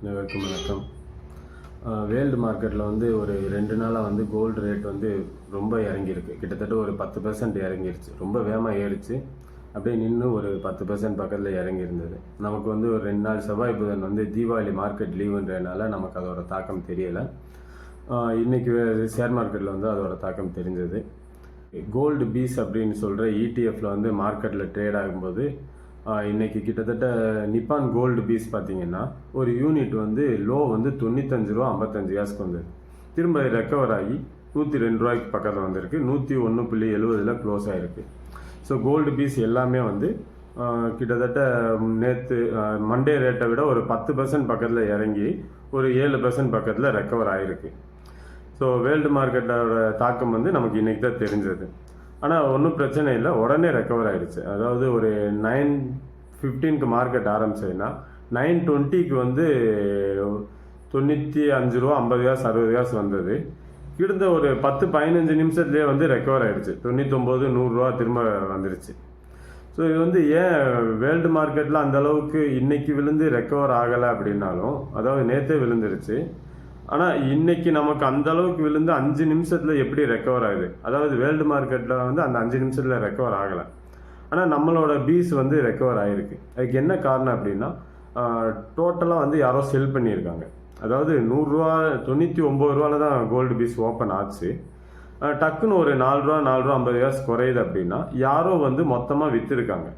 அனைவருக்கும் வணக்கம். வேர்ல்டு மார்க்கெட்டில் வந்து ஒரு ரெண்டு நாளாக வந்து கோல்டு ரேட் வந்து ரொம்ப இறங்கியிருக்கு. கிட்டத்தட்ட ஒரு பத்து பர்சன்ட் இறங்கிருச்சு. ரொம்ப வேகமாக ஏறிச்சு. அப்படியே நின்று ஒரு பத்து பர்சன்ட் பக்கத்தில் இறங்கியிருந்தது. நமக்கு வந்து ஒரு ரெண்டு நாள் செவ்வாய் புதன் வந்து தீபாவளி மார்க்கெட் லீவுன்றதுனால நமக்கு அதோட தாக்கம் தெரியலை. இன்றைக்கி ஷேர் மார்க்கெட்டில் வந்து அதோட தாக்கம் தெரிஞ்சது. கோல்டு பீஸ் அப்படின்னு சொல்கிற இடிஎஃப்பில் வந்து மார்க்கெட்டில் ட்ரேட் ஆகும்போது இன்றைக்கி இன்னைக்கு கிட்டத்தட்ட நிப்பான் கோல்டு பீஸ் பார்த்தீங்கன்னா ஒரு யூனிட் வந்து லோ வந்து தொண்ணூத்தஞ்சு ரூபா ஐம்பத்தஞ்சு காசுக்கு வந்தது திரும்ப ரெக்கவர் ஆகி நூற்றி ரெண்டு ரூபாய்க்கு பக்கத்தில் வந்திருக்கு. நூற்றி ஒன்று புள்ளி எழுபதில் க்ளோஸ் ஆகிருக்கு ஸோ கோல்டு பீஸ் எல்லாமே வந்து கிட்டத்தட்ட நேற்று மண்டே ரேட்டை விட ஒரு பத்து பர்சன்ட் பக்கத்தில் இறங்கி ஒரு ஏழு பர்சன்ட் பக்கத்தில் ரெக்கவர் ஆகிருக்கு ஸோ வேர்ல்டு மார்க்கெட்டோட தாக்கம் வந்து நமக்கு இன்றைக்கி தான் தெரிஞ்சது. ஆனால் ஒன்றும் பிரச்சனை இல்லை. உடனே ரெக்கவர் ஆகிடுச்சு அதாவது ஒரு நைன் ஃபிஃப்டீனுக்கு மார்க்கெட் ஆரம்பிச்சதுன்னா நைன் டுவெண்ட்டிக்கு வந்து தொண்ணூற்றி அஞ்சு ரூபா ஐம்பது காசு அறுபது காசு வந்தது. கிட்ட ஒரு பத்து பதினஞ்சு நிமிஷத்துலேயே வந்து ரெக்கவர் ஆகிடுச்சு தொண்ணூத்தொம்பது நூறுரூவா திரும்ப வந்துருச்சு. ஸோ இது வந்து ஏன் வேர்ல்டு மார்க்கெட்டில் அந்த அளவுக்கு விழுந்து ரெக்கவர் ஆகலை அப்படின்னாலும் அதாவது நேற்றே விழுந்துருச்சு. ஆனால் இன்னைக்கு நமக்கு அந்த அளவுக்கு விழுந்து அஞ்சு நிமிஷத்தில் எப்படி ரெக்கவர் ஆகுது? அதாவது வேர்ல்டு மார்க்கெட்டில் வந்து அந்த அஞ்சு நிமிஷத்தில் ரெக்கவர் ஆகலை. ஆனால் நம்மளோட பீஸ் வந்து ரெக்கவர் ஆகிருக்கு அதுக்கு என்ன காரணம் அப்படின்னா டோட்டலாக வந்து யாரோ செல் பண்ணியிருக்காங்க. அதாவது நூறுரூவா தொண்ணூற்றி ஒம்பது ரூபால தான் கோல்டு பீஸ் ஓப்பன் ஆச்சு. டக்குன்னு ஒரு நாலு ரூபா நாலு ரூபா ஐம்பது காசு குறையுது அப்படின்னா யாரோ வந்து மொத்தமாக விற்றுருக்காங்க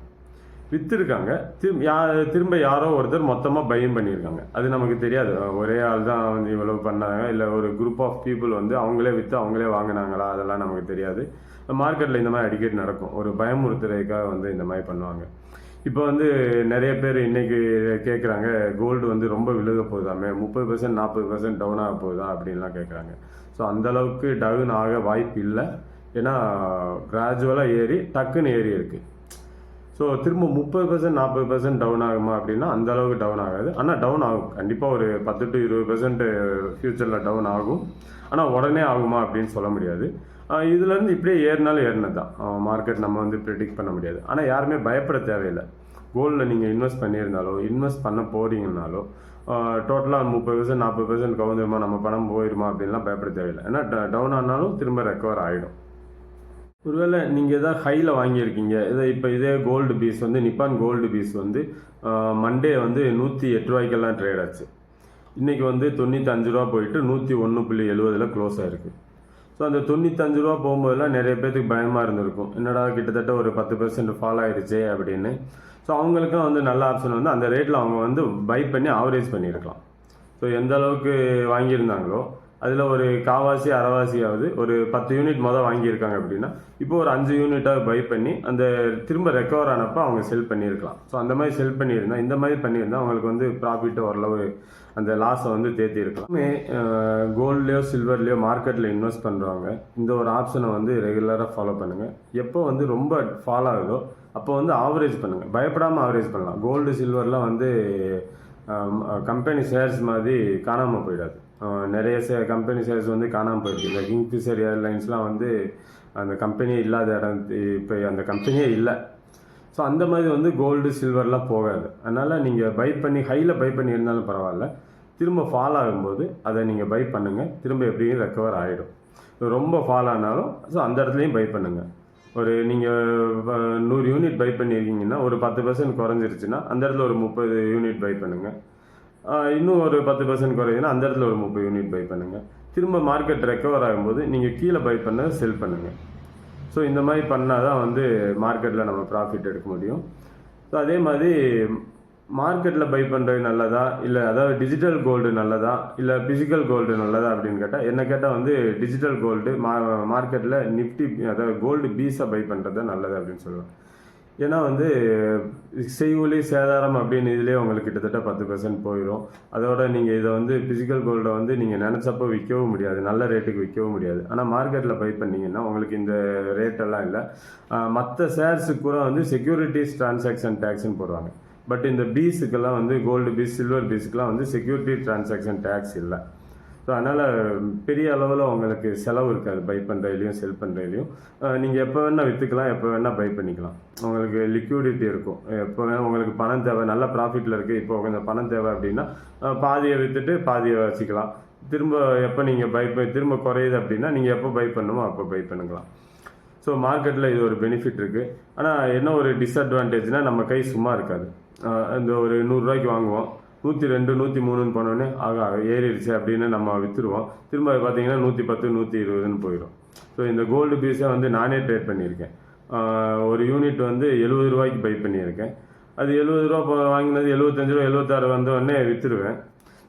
விற்றுருக்காங்க திரும்ப யா திரும்ப யாரோ ஒருத்தர் மொத்தமாக பையன் பண்ணியிருக்காங்க. அது நமக்கு தெரியாது. ஒரே ஆள் தான் வந்து இவ்வளவு பண்ணாங்க. இல்லை ஒரு குரூப் ஆஃப் பீப்புள் வந்து அவங்களே விற்று அவங்களே வாங்கினாங்களா? அதெல்லாம் நமக்கு தெரியாது. மார்க்கெட்டில் இந்த மாதிரி அடிக்கடி நடக்கும். ஒரு பயமுறுத்துறதுக்காக வந்து இந்த மாதிரி பண்ணுவாங்க. இப்போ வந்து நிறைய பேர் இன்றைக்கி கேட்குறாங்க கோல்டு வந்து ரொம்ப விழுக போகுதாமே முப்பது பர்சன்ட் நாற்பது பர்சன்ட் டவுன் ஆக போகுதா அப்படின்லாம் கேட்குறாங்க ஸோ அந்த அளவுக்கு டவுன் ஆக வாய்ப்பு இல்லை. ஏன்னா கிராஜுவலாக ஏறி டக்குன்னு ஏறி இருக்குது ஸோ திரும்ப முப்பது பர்சன்ட் நாற்பது பர்சன்ட் டவுன் ஆகுமா அப்படின்னா அந்த அளவுக்கு டவுன் ஆகாது. ஆனால் டவுன் ஆகும். கண்டிப்பாக ஒரு பத்து டு இருபது பர்சன்ட் ஃப்யூச்சரில் டவுன் ஆகும். ஆனால் உடனே ஆகுமா அப்படின்னு சொல்ல முடியாது. இதுலேருந்து இப்படியே ஏறினாலும் ஏறினது தான் மார்க்கெட் நம்ம வந்து ப்ரிடிக்ட் பண்ண முடியாது. ஆனால் யாருமே பயப்பட தேவையில்லை. கோல்டில் நீங்கள் இன்வெஸ்ட் பண்ணியிருந்தாலோ இன்வெஸ்ட் பண்ண போகிறீங்கனாலோ டோட்டலாக முப்பது பர்சன்ட் நாற்பது பர்சன்ட் கவுந்துருமா நம்ம பணம் போயிருமா அப்படின்லாம் பயப்பட தேவையில்லை. ஏன்னா டவுன் ஆனாலும் திரும்ப ரெக்கவர் ஆகிடும் ஒருவேளை நீங்கள் எதாவது ஹையில் வாங்கியிருக்கீங்க. இதை இப்போ இதே கோல்டு பீஸ் வந்து நிப்பான் கோல்டு பீஸ் வந்து மண்டே வந்து நூற்றி எட்டு ரூபாய்க்கெல்லாம் ட்ரேட் ஆச்சு. இன்றைக்கி வந்து தொண்ணூத்தஞ்சு ரூபா போயிட்டு நூற்றி ஒன்று புள்ளி எழுபதில் க்ளோஸ் ஆகிருக்கு ஸோ அந்த தொண்ணூத்தஞ்சு ரூபா போகும்போதெல்லாம் நிறைய பேர்த்துக்கு பயமாக இருந்திருக்கும். என்னடா கிட்டத்தட்ட ஒரு பத்து பெர்சன்ட் ஃபால் ஆயிடுச்சே அப்படின்னு. ஸோ அவங்களுக்கும் வந்து நல்ல ஆப்ஷன் வந்து அந்த ரேட்டில் அவங்க வந்து பை பண்ணி ஆவரேஜ் பண்ணியிருக்கலாம். ஸோ எந்த அளவுக்கு வாங்கியிருந்தாங்களோ அதில் ஒரு காவாசி அறவாசியாவது ஒரு பத்து யூனிட் மொதல் வாங்கியிருக்காங்க அப்படின்னா இப்போ ஒரு அஞ்சு யூனிட்டாக பை பண்ணி அந்த திரும்ப ரெக்கவர் ஆனப்போ அவங்க செல் பண்ணியிருக்கலாம். ஸோ அந்த மாதிரி செல் பண்ணியிருந்தா இந்த மாதிரி பண்ணியிருந்தால் அவங்களுக்கு வந்து ப்ராஃபிட் ஓரளவு அந்த லாஸை வந்து தேத்திருக்கலாம் கோல்ட்லேயோ சில்வர்லேயோ மார்க்கெட்டில் இன்வெஸ்ட் பண்ணுறவங்க இந்த ஒரு ஆப்ஷனை வந்து ரெகுலராக ஃபாலோ பண்ணுங்கள் எப்போ வந்து ரொம்ப ஃபாலோ ஆகுதோ அப்போ வந்து ஆவரேஜ் பண்ணுங்கள் பயப்படாமல் ஆவரேஜ் பண்ணலாம். கோல்டு சில்வர்லாம் வந்து கம்பெனி ஷேர்ஸ் மாதிரி காணாமல் போயிடாது. நிறைய சே கம்பெனி ஷேர்ஸ் வந்து காணாமல் போயிருக்கு இந்த கிங்ஃபிஷர் ஏர்லைன்ஸ்லாம் வந்து அந்த கம்பெனியே இல்லாத இடம் இப்போ அந்த கம்பெனியே இல்லை. ஸோ அந்த மாதிரி வந்து கோல்டு சில்வர்லாம் போகாது. அதனால் நீங்கள் பை பண்ணி ஹையில் பை பண்ணி இருந்தாலும் பரவாயில்ல. திரும்ப ஃபால் ஆகும்போது அதை நீங்கள் பை பண்ணுங்கள் திரும்ப எப்படியும் ரெக்கவர் ஆகிடும் ரொம்ப ஃபால் ஆனாலும் ஸோ அந்த இடத்துலையும் பை பண்ணுங்கள் ஒரு நீங்கள் நூறு யூனிட் பை பண்ணியிருக்கீங்கன்னா ஒரு பத்து பர்சன்ட் குறைஞ்சிருச்சுன்னா அந்த இடத்துல ஒரு முப்பது யூனிட் பை பண்ணுங்கள் இன்னும் ஒரு பத்து பர்சன்ட் குறையுதுன்னா அந்த இடத்துல ஒரு முப்பது யூனிட் பை பண்ணுங்கள் திரும்ப மார்க்கெட் ரெக்கவர் ஆகும்போது நீங்கள் கீழே பை பண்ண செல் பண்ணுங்கள் ஸோ இந்த மாதிரி பண்ணால் தான் வந்து மார்க்கெட்டில் நம்ம ப்ராஃபிட் எடுக்க முடியும். ஸோ அதே மாதிரி மார்க்கெட்டில் பை பண்ணுறது நல்லதா? இல்லை அதாவது டிஜிட்டல் கோல்டு நல்லதா? இல்லை ஃபிசிக்கல் கோல்டு நல்லதா அப்படின்னு கேட்டால் என்ன கேட்டால் வந்து டிஜிட்டல் கோல்டு மா மார்க்கெட்டில் நிஃப்டி அதாவது கோல்டு பீஸை பை பண்ணுறது நல்லது அப்படின்னு சொல்லுவேன் ஏன்னா வந்து செய்கூலி சேதாரம் அப்படின்னு இதுலேயே உங்களுக்கு கிட்டத்தட்ட பத்து பர்சன்ட் போயிடும் அதோட நீங்கள் இதை வந்து ஃபிசிக்கல் கோல்டை வந்து நீங்கள் நினச்சப்போ விற்கவும் முடியாது. நல்ல ரேட்டுக்கு விற்கவும் முடியாது. ஆனால் மார்க்கெட்டில் பை பண்ணிங்கன்னா உங்களுக்கு இந்த ரேட்டெல்லாம் இல்லை. மற்ற ஷேர்ஸுக்கு கூட வந்து செக்யூரிட்டிஸ் டிரான்சாக்ஷன் டேக்ஸ்னு போடுவாங்க. பட் இந்த பீஸுக்கெல்லாம் வந்து கோல்டு பீஸ் சில்வர் பீஸுக்கெல்லாம் வந்து செக்யூரிட்டி டிரான்சாக்ஷன் டேக்ஸ் இல்லை. ஸோ அதனால் பெரிய அளவில் உங்களுக்கு செலவு இருக்காது. பை பண்ணுறதுலையும் செல் பண்ணுறதுலையும் நீங்கள் எப்போ வேணால் விற்றுக்கலாம் எப்போ வேணால் பை பண்ணிக்கலாம். உங்களுக்கு லிக்விடிட்டி இருக்கும். எப்போ வேணால் உங்களுக்கு பணம் தேவை நல்ல ப்ராஃபிட்டில் இருக்குது இப்போ கொஞ்சம் பணம் தேவை அப்படின்னா பாதியை விற்றுட்டு பாதியை வச்சுக்கலாம். திரும்ப எப்போ நீங்கள் பை திரும்ப குறையுது அப்படின்னா நீங்கள் எப்போ பை பண்ணுமோ அப்போ பை பண்ணுக்கலாம். ஸோ மார்க்கெட்டில் இது ஒரு பெனிஃபிட் இருக்குது ஆனால் என்ன ஒரு டிஸ்அட்வான்டேஜ்னால் நம்ம கை சும்மா இருக்காது. இந்த ஒரு நூறுரூவாய்க்கு வாங்குவோம். நூற்றி ரெண்டு நூற்றி மூணுன்னு போனோடனே ஆகா ஏறிடுச்சு அப்படின்னு நம்ம விற்றுருவோம் திரும்ப அது பார்த்தீங்கன்னா நூற்றி பத்து நூற்றி இருபதுன்னு போயிடும். ஸோ இந்த கோல்டு பீஸை வந்து நானே ட்ரேட் பண்ணியிருக்கேன். ஒரு யூனிட் வந்து எழுபது ரூபாய்க்கு பை பண்ணியிருக்கேன். அது எழுபது ரூபா வாங்கினது எழுபத்தஞ்சு ரூபா எழுபத்தாறு வந்த உடனே விற்றுருவேன்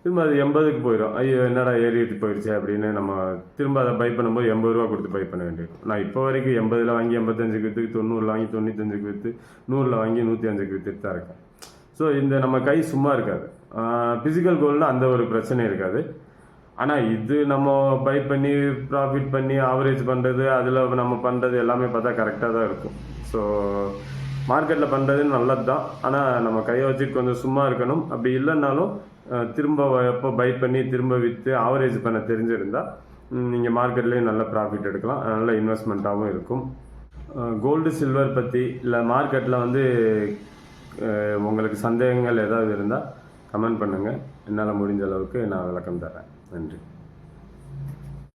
திரும்ப அது எண்பதுக்கு போயிடும். ஐயோ என்னடா ஏறிட்டு போயிடுச்சு அப்படின்னு நம்ம திரும்ப அதை பை பண்ணும்போது எண்பது ரூபா கொடுத்து பை பண்ண வேண்டியிருக்கும். நான் இப்போ வரைக்கும் எண்பதில் வாங்கி எண்பத்தஞ்சுக்கு விற்று தொண்ணூறில் வாங்கி தொண்ணூத்தஞ்சுக்கு விற்று நூறில் வாங்கி நூற்றி அஞ்சுக்கு விற்றுட்டு தான் இருக்கேன். ஸோ இந்த நம்ம கை சும்மா இருக்காது. ஃபிசிக்கல் கோல்டில் அந்த ஒரு பிரச்சனை இருக்காது. ஆனால் இது நம்ம பை பண்ணி ப்ராஃபிட் பண்ணி ஆவரேஜ் பண்ணுறது அதில் நம்ம பண்ணுறது எல்லாமே பார்த்தா கரெக்டாக தான் இருக்கும். ஸோ மார்க்கெட்டில் பண்ணுறது நல்லது தான் ஆனால் நம்ம கையை வச்சு கொஞ்சம் சும்மா இருக்கணும். அப்படி இல்லைன்னாலும் திரும்ப எப்போ பை பண்ணி திரும்ப விற்று ஆவரேஜ் பண்ண தெரிஞ்சிருந்தால் நீங்கள் மார்க்கெட்லேயும் நல்ல ப்ராஃபிட் எடுக்கலாம். நல்ல இன்வெஸ்ட்மெண்ட்டாகவும் இருக்கும். கோல்டு சில்வர் பற்றி இல்லை மார்க்கெட்டில் வந்து உங்களுக்கு சந்தேகங்கள் ஏதாவது இருந்தால் கமெண்ட் பண்ணுங்கள் என்னால் முடிஞ்ச அளவுக்கு நான் விளக்கம் தரேன். நன்றி.